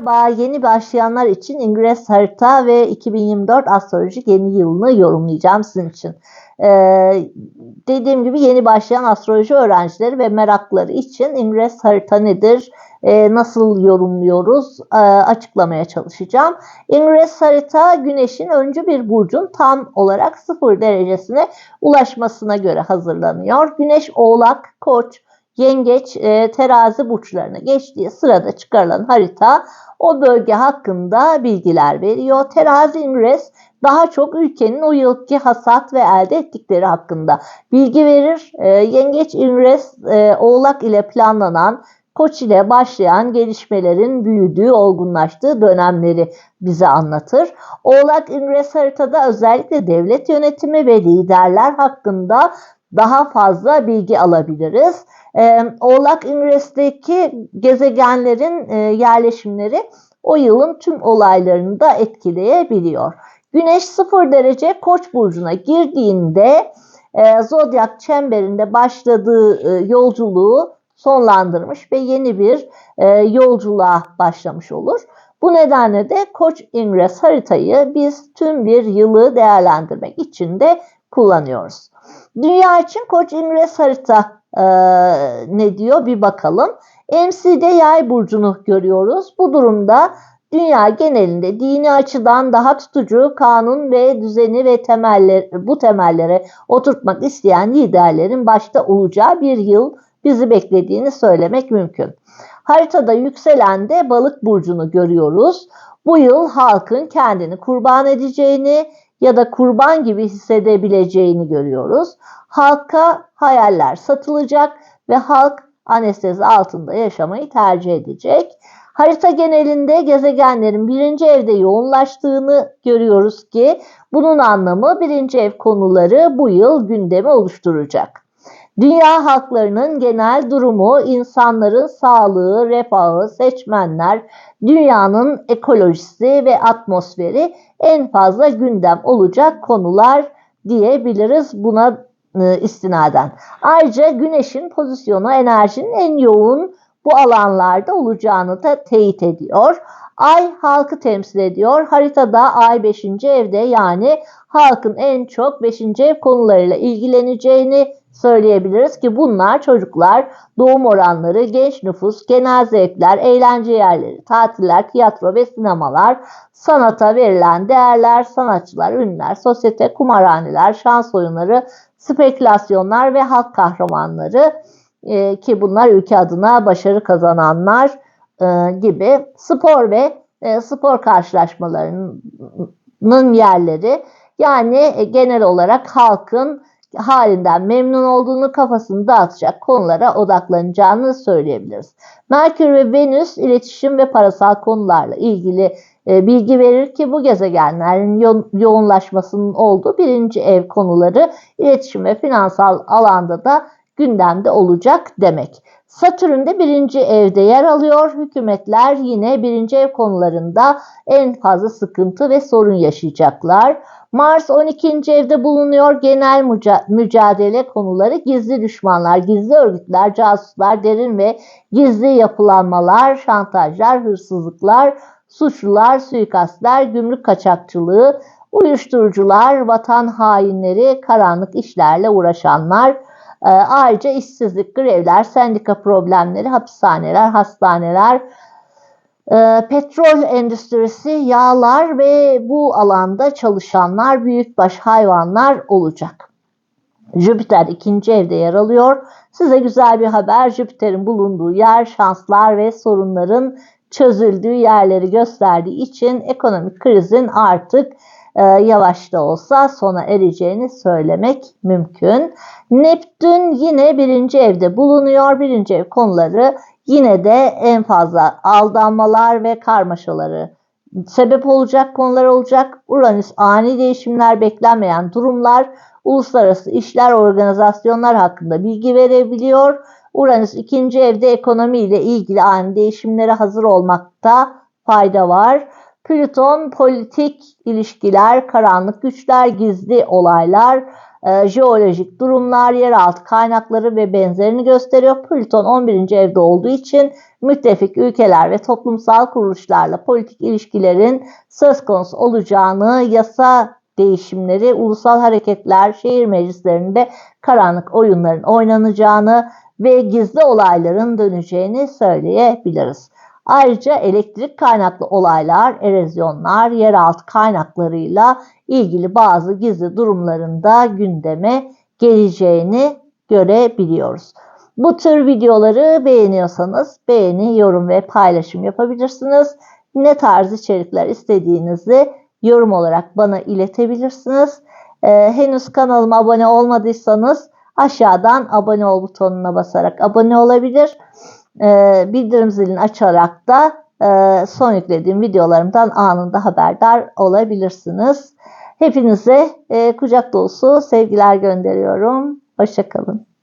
Merhaba, yeni başlayanlar için İngiliz harita ve 2024 astrolojik yeni yılını yorumlayacağım sizin için. Ee, dediğim gibi yeni başlayan astroloji öğrencileri ve merakları için İngiliz harita nedir, e, nasıl yorumluyoruz e, açıklamaya çalışacağım. İngiliz harita güneşin öncü bir burcun tam olarak sıfır derecesine ulaşmasına göre hazırlanıyor. Güneş oğlak, koç, yengeç, e, terazi burçlarına geçtiği sırada çıkarılan harita o bölge hakkında bilgiler veriyor. Terazi İngres daha çok ülkenin o yılki hasat ve elde ettikleri hakkında bilgi verir. E, Yengeç İngres e, Oğlak ile planlanan Koç ile başlayan gelişmelerin büyüdüğü, olgunlaştığı dönemleri bize anlatır. Oğlak İngres haritada özellikle devlet yönetimi ve liderler hakkında daha fazla bilgi alabiliriz. Ee, Oğlak İngres'teki gezegenlerin e, yerleşimleri o yılın tüm olaylarını da etkileyebiliyor. Güneş 0 derece Koç burcuna girdiğinde e, zodyak çemberinde başladığı e, yolculuğu sonlandırmış ve yeni bir e, yolculuğa başlamış olur. Bu nedenle de Koç İngres haritayı biz tüm bir yılı değerlendirmek için de kullanıyoruz. Dünya için Koç İngres harita e, ne diyor bir bakalım. MC'de yay burcunu görüyoruz. Bu durumda dünya genelinde dini açıdan daha tutucu kanun ve düzeni ve temeller, bu temellere oturtmak isteyen liderlerin başta olacağı bir yıl bizi beklediğini söylemek mümkün. Haritada yükselen de balık burcunu görüyoruz. Bu yıl halkın kendini kurban edeceğini ya da kurban gibi hissedebileceğini görüyoruz. Halka hayaller satılacak ve halk anestezi altında yaşamayı tercih edecek. Harita genelinde gezegenlerin birinci evde yoğunlaştığını görüyoruz ki bunun anlamı birinci ev konuları bu yıl gündemi oluşturacak. Dünya halklarının genel durumu, insanların sağlığı, refahı, seçmenler, dünyanın ekolojisi ve atmosferi en fazla gündem olacak konular diyebiliriz buna e, istinaden. Ayrıca güneşin pozisyonu enerjinin en yoğun bu alanlarda olacağını da teyit ediyor. Ay halkı temsil ediyor. Haritada ay 5. evde yani halkın en çok 5. ev konularıyla ilgileneceğini söyleyebiliriz ki bunlar çocuklar, doğum oranları, genç nüfus, genel zevkler, eğlence yerleri, tatiller, tiyatro ve sinemalar, sanata verilen değerler, sanatçılar, ünlüler, sosyete, kumarhaneler, şans oyunları, spekülasyonlar ve halk kahramanları e, ki bunlar ülke adına başarı kazananlar e, gibi spor ve e, spor karşılaşmalarının yerleri. Yani e, genel olarak halkın halinden memnun olduğunu kafasını dağıtacak konulara odaklanacağını söyleyebiliriz. Merkür ve Venüs iletişim ve parasal konularla ilgili e, bilgi verir ki bu gezegenlerin yo yoğunlaşmasının olduğu birinci ev konuları iletişim ve finansal alanda da gündemde olacak demek. Satürn de birinci evde yer alıyor. Hükümetler yine birinci ev konularında en fazla sıkıntı ve sorun yaşayacaklar. Mars 12. evde bulunuyor. Genel mücadele konuları gizli düşmanlar, gizli örgütler, casuslar, derin ve gizli yapılanmalar, şantajlar, hırsızlıklar, suçlular, suikastler, gümrük kaçakçılığı, uyuşturucular, vatan hainleri, karanlık işlerle uğraşanlar, ayrıca işsizlik, grevler, sendika problemleri, hapishaneler, hastaneler, e, petrol endüstrisi, yağlar ve bu alanda çalışanlar, büyükbaş hayvanlar olacak. Jüpiter ikinci evde yer alıyor. Size güzel bir haber. Jüpiter'in bulunduğu yer şanslar ve sorunların çözüldüğü yerleri gösterdiği için ekonomik krizin artık e, yavaş da olsa sona ereceğini söylemek mümkün. Neptün yine birinci evde bulunuyor. Birinci ev konuları yine de en fazla aldanmalar ve karmaşaları sebep olacak konular olacak. Uranüs ani değişimler beklenmeyen durumlar, uluslararası işler, organizasyonlar hakkında bilgi verebiliyor. Uranüs ikinci evde ekonomi ile ilgili ani değişimlere hazır olmakta fayda var. Plüton politik ilişkiler, karanlık güçler, gizli olaylar, e, jeolojik durumlar, yeraltı kaynakları ve benzerini gösteriyor. Plüton 11. evde olduğu için müttefik ülkeler ve toplumsal kuruluşlarla politik ilişkilerin söz konusu olacağını, yasa değişimleri, ulusal hareketler, şehir meclislerinde karanlık oyunların oynanacağını ve gizli olayların döneceğini söyleyebiliriz. Ayrıca elektrik kaynaklı olaylar, erozyonlar, yeraltı kaynaklarıyla ilgili bazı gizli durumlarında gündeme geleceğini görebiliyoruz. Bu tür videoları beğeniyorsanız beğeni, yorum ve paylaşım yapabilirsiniz. Ne tarz içerikler istediğinizi yorum olarak bana iletebilirsiniz. Ee, henüz kanalıma abone olmadıysanız aşağıdan abone ol butonuna basarak abone olabilir. Ee, bildirim zilini açarak da e, son yüklediğim videolarımdan anında haberdar olabilirsiniz. Hepinize e, kucak dolusu sevgiler gönderiyorum. Hoşçakalın.